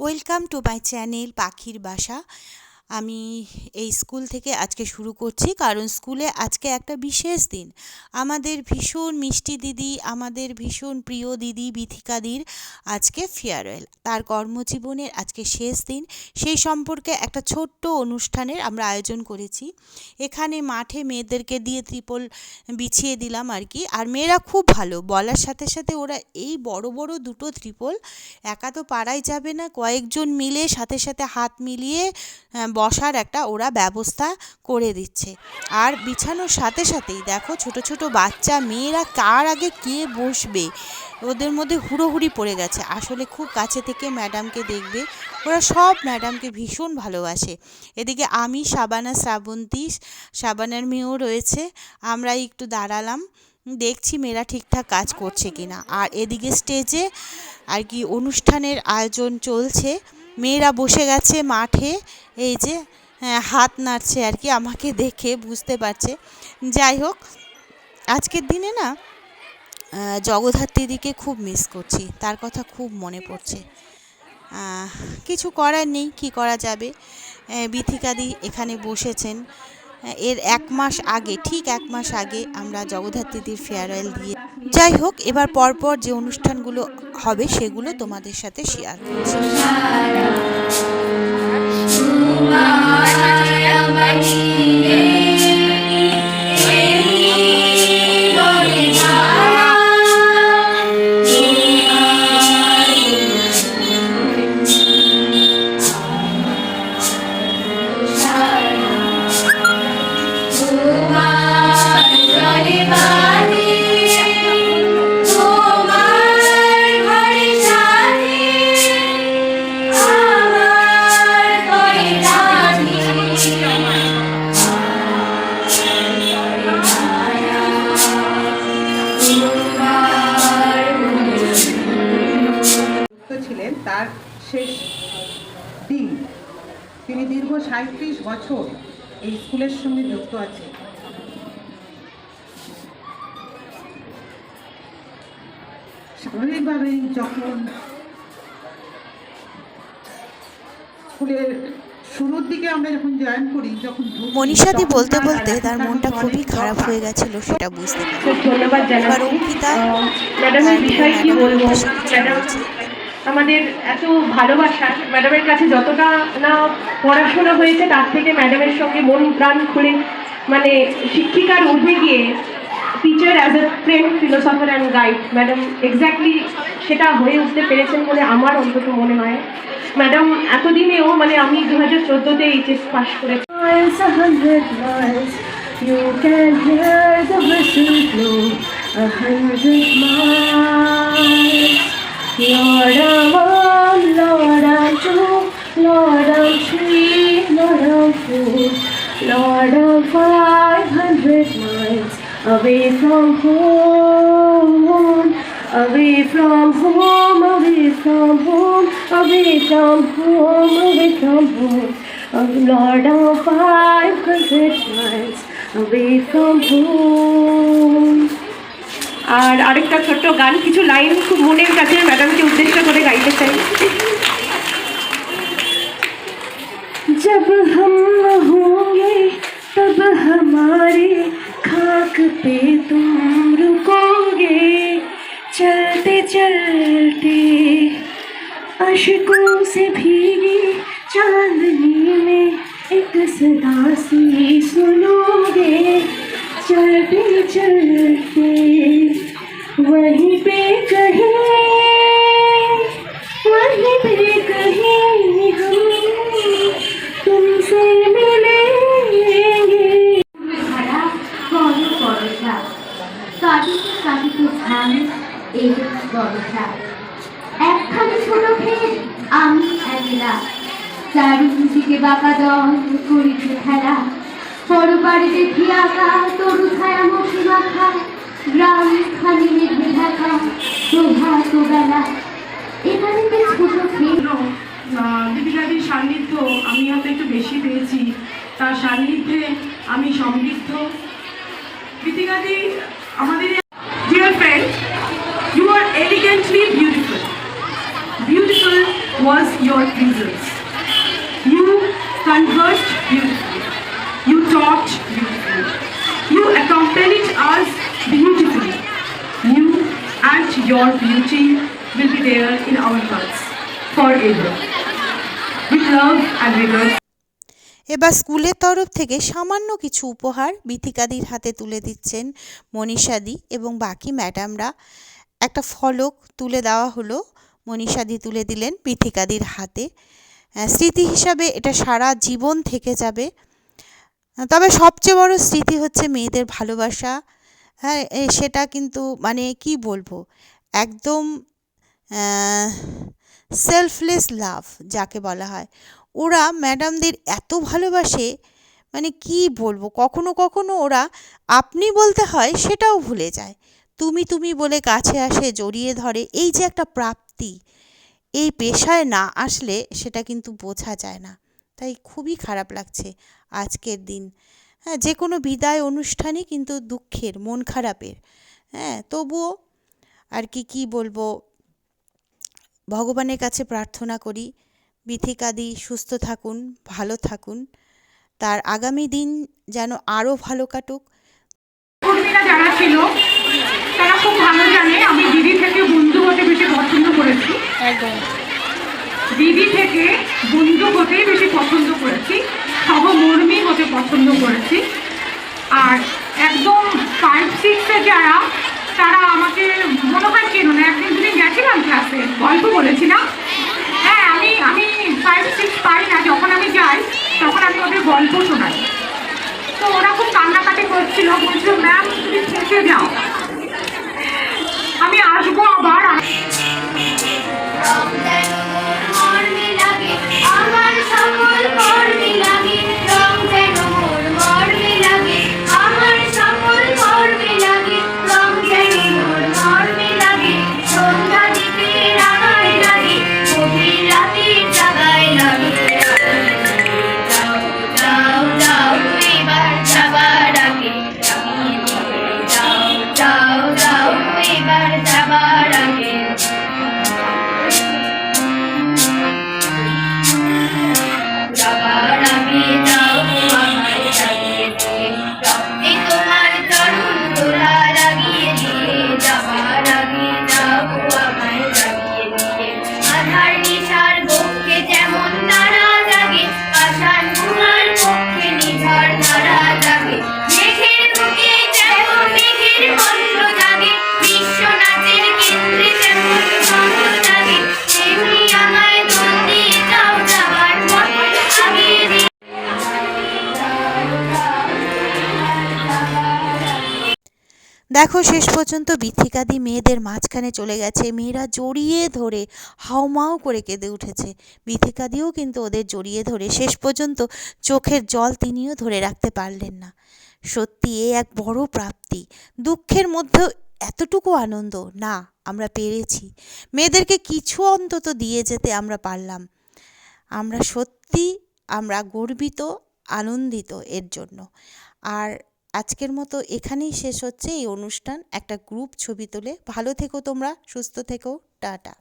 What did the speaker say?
Welcome to my channel পাখির বাসা। আমি এই স্কুল থেকে আজকে শুরু করছি, কারণ স্কুলে আজকে একটা বিশেষ দিন। আমাদের ভীষণ মিষ্টি দিদি, আমাদের ভীষণ প্রিয় দিদি বিথিকাদির আজকে ফেয়ারওয়েল তার কর্মজীবনের আজকে শেষ দিন। সেই সম্পর্কে একটা ছোট্ট অনুষ্ঠানের আমরা আয়োজন করেছি। এখানে মাঠে মেয়েদেরকে দিয়ে ত্রিপল বিছিয়ে দিলাম আর কি। আর মেয়েরা খুব ভালো। বলার সাথে সাথে ওরা এই বড় বড় দুটো ত্রিপল একা তো পারাই যাবে না। কয়েকজন মিলে সাথে সাথে হাত মিলিয়ে বসার একটা ওরা ব্যবস্থা করে দিচ্ছে। আর বিছানোর সাথে সাথেই দেখো ছোট ছোট বাচ্চা মেয়েরা কার আগে কে বসবে? ওদের মধ্যে হুড়োহুড়ি পড়ে গেছে। আসলে খুব কাছে থেকে ম্যাডামকে দেখবে, ওরা সব ম্যাডামকে ভীষণ ভালোবাসে। এদিকে আমি, সাবানা, শ্রাবন্তী, সাবানার মেয়েও রয়েছে। আমরা একটু দাঁড়ালাম, দেখছি মেয়েরা ঠিকঠাক কাজ করছে কিনা। আর এদিকে স্টেজে আর কি অনুষ্ঠানের আয়োজন চলছে। মেয়েরা বসে গেছে মাঠে এই যে হ্যাঁ, হাত নাড়ছে আর কি আমাকে দেখে বুঝতে পারছে। যাই হোক আজকের দিনে না জগদ্ধাত্রীদিকে খুব মিস করছি তার কথা খুব মনে পড়ছে। কিছু করার নেই কি করা যাবে? বিথিকাদি এখানে বসেছেন। এর এক মাস আগে ঠিক এক মাস আগে আমরা জগদ্ধাত্রীদের ফেয়ারওয়েল দিয়ে যাই হোক এবার পরপর যে অনুষ্ঠানগুলো হবে সেগুলো তোমাদের সাথে শেয়ার করছি তার শেষ দিন। তিনি দীর্ঘ সাঁত্রিশ বছর এই স্কুলের সঙ্গে যুক্ত আছেন। স্বাভাবিকভাবেই যখন স্কুলের শুরুর দিকে আমরা যখন জয়েন করি যখন মনীষাদি বলতে বলতে তার মনটা খুবই খারাপ হয়ে গেছিল সেটা বুঝতে খুব ধন্যবাদ জানাচ্ছি। অঙ্কিতা ম্যাডামের বিষয় কি বলব? ম্যাডাম। আমাদের এত ভালোবাসা ম্যাডামের কাছে যতটা না পড়াশোনা হয়েছে, তার থেকে ম্যাডামের সঙ্গে মন প্রাণ খুলে মানে শিক্ষিকার ঊর্ধ্বে গিয়ে teacher as a friend philosopher and guide madam exactly সেটা হয়ে উঠতে পেরেছেন বলে আমার অন্তত মনে হয় ম্যাডাম এতদিনেও মানে আমি দু হাজার চোদ্দোতে এইচএস পাস করেছি. You can hear the whistle blow a hundred miles. Lord, I'm one, Lord, I'm two, Lord, I'm three, Lord, I'm four, Lord, I'm five hundred miles away from home. Away from home, away from home, away from home, away from home. Oh Lord, oh five hundred miles away from home. আর আরেকটা ছোট্ট গান কিছু line খুব মনের কাছে ম্যাডামকে উদ্দেশ্য করে গাইতে চাই जब हम न होंगे तब हमारे खाक पे तुम रुकोगे चलते चलते अशकों से भीगी चांदनी में एक सदा सी सुनोगे चलते चलते এই বড়টা একখানি ছোট ক্ষেত আমি একলা চারিদিকে বাঁকা দল করিতে খেলা। পরবারে দেখি আঁকা তরু ছায়া মশি মাখা। গ্রাম খালি মেঘে ঢাকা প্রভাত বেলা। এখানে ছোট দীপিকাদির সান্নিধ্য আমি হয়তো একটু বেশি পেয়েছি। তার সান্নিধ্যে আমি সমৃদ্ধ। দীপিকাদি আমাদের dear friend your results. You conversed beautifully. You taught beautifully. You accompanied us beautifully. You and your beauty will be there in our hearts forever. With love and rigor. এবার স্কুলের তরফ থেকে সামান্য কিছু উপহার বিথিকাদির হাতে তুলে দিচ্ছেন মনীষাদি এবং বাকি ম্যাডামরা একটা ফলক তুলে দেওয়া হলো মনীষাদি তুলে দিলেন বিথিকাদির হাতে। স্মৃতি হিসাবে এটা সারা জীবন থেকে যাবে। তবে সবচেয়ে বড় স্মৃতি হচ্ছে মেয়েদের ভালোবাসা। হ্যাঁ সেটা কিন্তু মানে কি বলব? একদম সেলফলেস লাভ যাকে বলা হয়। ওরা ম্যাডামদের এত ভালোবাসে মানে কি বলব? কখনো কখনো ওরা আপনি বলতে হয় সেটাও ভুলে যায়। তুমি তুমি বলে কাছে আসে জড়িয়ে ধরে, এই যে একটা প্রাপ্তি। এই পেশায় না আসলে সেটা কিন্তু বোঝা যায় না। তাই খুবই খারাপ লাগছে আজকের দিন। হ্যাঁ যে কোনো বিদায় অনুষ্ঠানই কিন্তু দুঃখের, মন খারাপের। হ্যাঁ তবুও আর কি কি বলব? ভগবানের কাছে প্রার্থনা করি, বিথিকাদি সুস্থ থাকুন, ভালো থাকুন। তার আগামী দিন যেন আরও ভালো কাটুক। ছিল তারা খুব ভালো জানে আমি দিদি থেকে বন্ধু হতে বেশি পছন্দ করেছি। দিদি থেকে বন্ধু হতেই বেশি পছন্দ করেছি সহমর্মী হতে পছন্দ করেছি। আর একদম ফাইভ সিক্সে যারা তারা আমাকে মনে হয় চেনো না একদিন তুমি গেছিলাম ক্লাসে গল্প বলেছি না হ্যাঁ আমি আমি ফাইভ সিক্স পাই না যখন আমি যাই তখন আমি ওদের গল্প শোনাই। তো ওরা খুব কান্নাকাটি করছিল বলছিল ম্যাম তুমি থেকে যাও। আমি আসবো আবার দেখো, শেষ পর্যন্ত বিথিকাদি মেয়েদের মাঝখানে চলে গেছে। মেয়েরা জড়িয়ে ধরে হাউমাউ করে কেঁদে উঠেছে। বিথিকাদিও কিন্তু ওদের জড়িয়ে ধরে শেষ পর্যন্ত চোখের জল তিনিও ধরে রাখতে পারলেন না। সত্যি, এ এক বড় প্রাপ্তি। দুঃখের মধ্যেও এতটুকু আনন্দ, না, আমরা পেরেছি। মেয়েদেরকে কিছু অন্তত দিয়ে যেতে আমরা পারলাম। আমরা সত্যি, আমরা গর্বিত, আনন্দিত এর জন্য। আর আজকের মতো এখানেই শেষ হচ্ছে এই অনুষ্ঠান। একটা গ্রুপ ছবি তোলে। ভালো থেকো তোমরা, সুস্থ থেকো। টাটা।